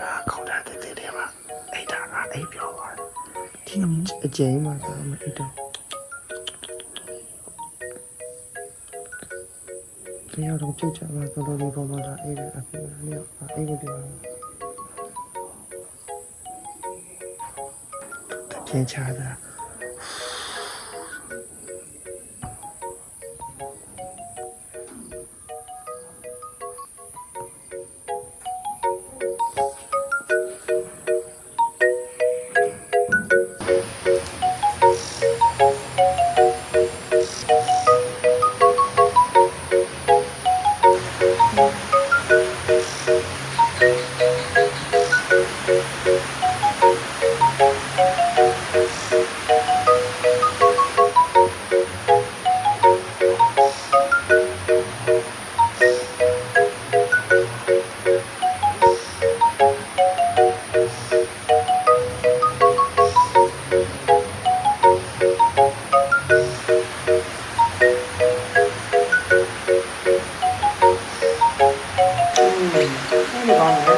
ငါခေါင်းထားတဲ့တဲ့တဲ့မှာအိတ်တာကအိတ်ပြောသွားတယ်ဒီအကျဉ်းမှာကမအိတ်တော့ဒီရောက်တော့ကြိတ်ချမှာတော်တော်လေးပေါ်မှာလာအိတ်တဲ့အဖေကလည်းအိတ်ကိုပြောတယ်ကျင်းချတာ on here.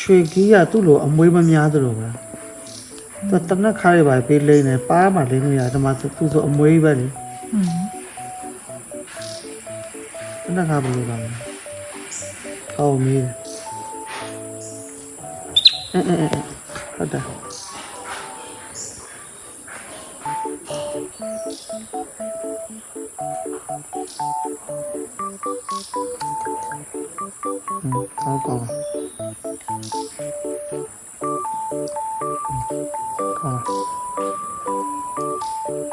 ရွှေကြီးကသူ့လိုအမွေးမများသလိုပဲသူတနက်ခါးရပါပေးလိမ့်နေပါးမှလိမ့်လို့ရဒီမှာသူဆိုအမွေးပဲလေတနက်ခါဘယ်လိုပါလဲ Oh, man. Mm -mm -mm. Hold on. Mm, ako ko. Ko.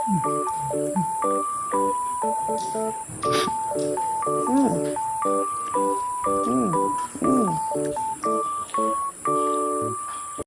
Mm. Mm.